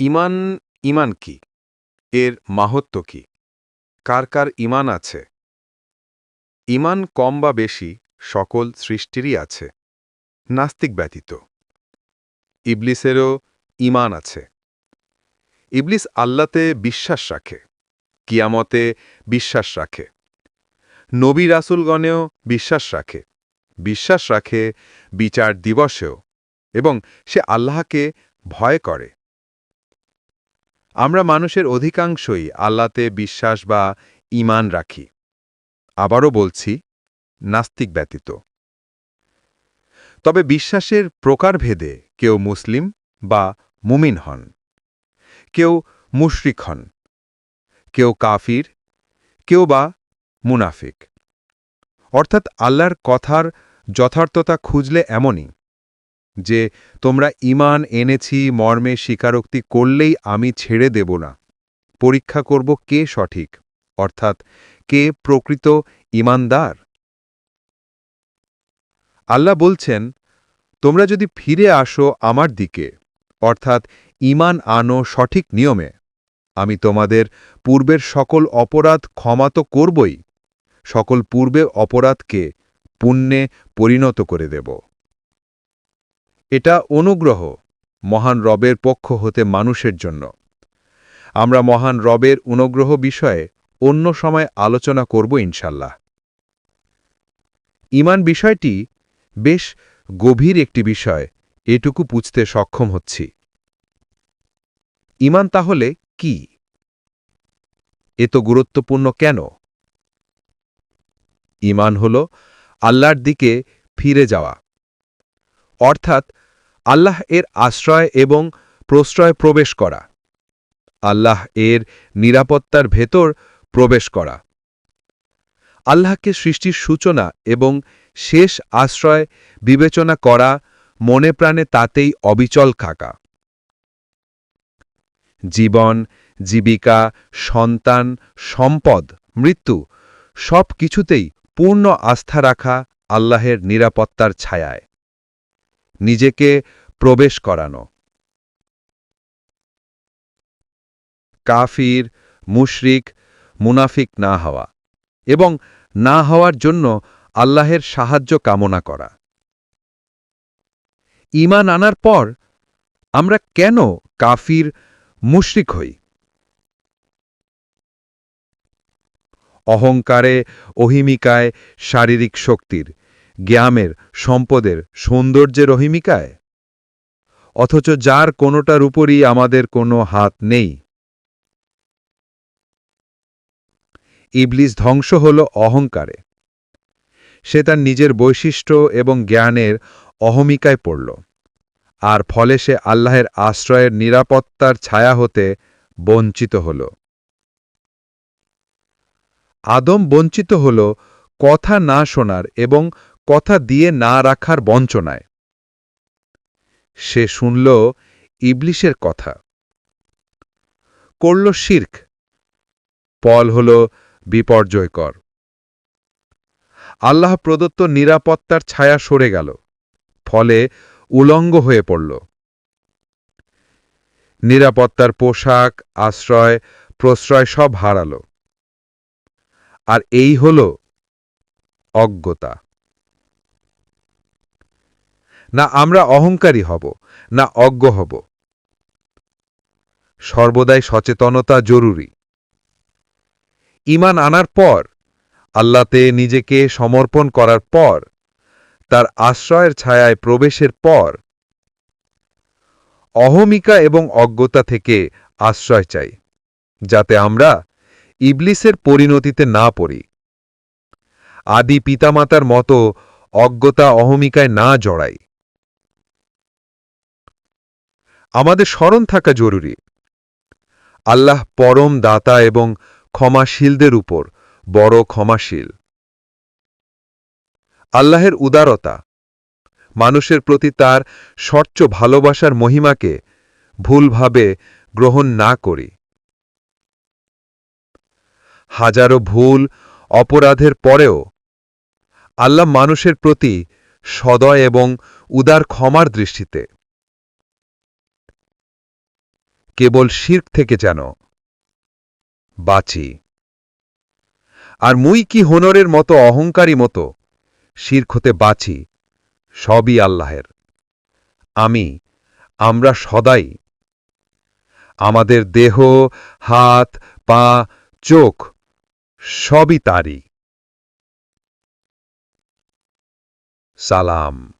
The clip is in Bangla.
ইমান ইমান কি? এর মাহাত্ম্য কি? কার কার ইমান আছে? ইমান কম বা বেশি সকল সৃষ্টিরই আছে। নাস্তিক ব্যতীত। ইবলিসেরও ইমান আছে। ইবলিস আল্লাতে বিশ্বাস রাখে, কিয়ামতে বিশ্বাস রাখে। নবী রাসুলগণেও বিশ্বাস রাখে। বিশ্বাস রাখে বিচার দিবসেও এবং সে আল্লাহকে ভয় করে। আমরা মানুষের অধিকাংশই আল্লাতে বিশ্বাস বা ইমান রাখি। আবারও বলছি, নাস্তিক ব্যতীত। তবে বিশ্বাসের প্রকারভেদে কেউ মুসলিম বা মুমিন হন। কেউ মুশরিক হন। কেউ কাফির, কেউ বা মুনাফিক। অর্থাৎ আল্লাহর কথার যথার্থতা খুঁজলে এমনই। যে, তোমরা ইমান এনেছি, মর্মে স্বীকারোক্তি করলেই আমি ছেড়ে দেব না। পরীক্ষা করব কে সঠিক? অর্থাৎ, কে প্রকৃত ইমানদার আল্লাহ বলছেন, তোমরা যদি ফিরে আসো আমার দিকে, অর্থাৎ ইমান আনো সঠিক নিয়মে, আমি তোমাদের পূর্বের সকল অপরাধ ক্ষমা তো করবই, সকল পূর্বে অপরাধকে পুণ্যে পরিণত করে দেব। এটা অনুগ্রহ, মহান রবের পক্ষ হতে মানুষের জন্য। আমরা মহান রবের অনুগ্রহ বিষয়ে অন্য সময় আলোচনা করব ইনশাল্লাহ ইমান বিষয়টি বেশ গভীর একটি বিষয়, এটুকু বুঝতে সক্ষম হচ্ছি। ইমান তাহলে কি? এত গুরুত্বপূর্ণ কেন? ইমান হল আল্লাহর দিকে ফিরে যাওয়া। অর্থাৎ আল্লাহ এর আশ্রয় এবং প্রশ্রয় প্রবেশ করা। আল্লাহ এর নিরাপত্তার ভেতর প্রবেশ করা। আল্লাহকে সৃষ্টির সূচনা এবং শেষ আশ্রয় বিবেচনা করা মনে প্রাণে তাতেই অবিচল থাকা। জীবন, জীবিকা, সন্তান, সম্পদ, মৃত্যু সব কিছুতেই পূর্ণ আস্থা রাখা আল্লাহের নিরাপত্তার ছায়ায়। নিজেকে প্রবেশ করানো। কাফির, মুশরিক, মুনাফিক না হওয়া এবং না হওয়ার জন্য আল্লাহের সাহায্য কামনা করা। ইমান আনার পর আমরা কেন কাফির, মুশরিক হই? অহংকারে, অহিমিকায়, শারীরিক শক্তির জ্ঞামের, সম্পদের, সৌন্দর্যের অহিমিকায় অথচ যার কোনোটার উপরই আমাদের কোনো হাত নেই। ইবলিস ধ্বংস হল অহংকারে। সে তার নিজের বৈশিষ্ট্য এবং জ্ঞানের অহমিকায় পড়ল। আর ফলে সে আল্লাহের আশ্রয়ের নিরাপত্তার ছায়া হতে বঞ্চিত হল। আদম বঞ্চিত হল কথা না শোনার এবং কথা দিয়ে না রাখার বঞ্চনায়। সে শুনল ইবলিশের কথা। করল শির্ক। পল হল বিপর্যয়কর। আল্লাহ প্রদত্ত নিরাপত্তার ছায়া সরে গেল। ফলে উলঙ্গ হয়ে পড়ল। নিরাপত্তার পোশাক, আশ্রয়, প্রশ্রয় সব হারাল। আর এই হল অজ্ঞতা। না আমরা অহংকারী হব, না অজ্ঞ হব। সর্বদাই সচেতনতা জরুরি। ইমান আনার পর আল্লাতে নিজেকে সমর্পণ করার পর, তার আশ্রয়ের ছায়ায় প্রবেশের পর, অহমিকা এবং অজ্ঞতা থেকে আশ্রয় চাই, যাতে আমরা ইবলিসের পরিণতিতে না পড়ি। আদি পিতামাতার মতো অজ্ঞতা অহমিকায় না জড়াই। আমাদের স্মরণ থাকা জরুরি। আল্লাহ পরম দাতা এবং ক্ষমাশীলদের উপর বড় ক্ষমাশীল। আল্লাহের উদারতা, মানুষের প্রতি তার স্বচ্ছ ভালোবাসার মহিমাকে ভুলভাবে গ্রহণ না করি। হাজারো ভুল অপরাধের পরেও আল্লাহ মানুষের প্রতি সদয় এবং উদার ক্ষমার দৃষ্টিতে কেবল শির্ক থেকে যেন। বাঁচি। আর মুই কি হোনরের মতো অহংকারী মতো শির্ক হতে বাঁচি, সবই আল্লাহের। আমি, আমরা সদাই। আমাদের দেহ, হাত, পা, চোখ, সবই তারই। সালাম।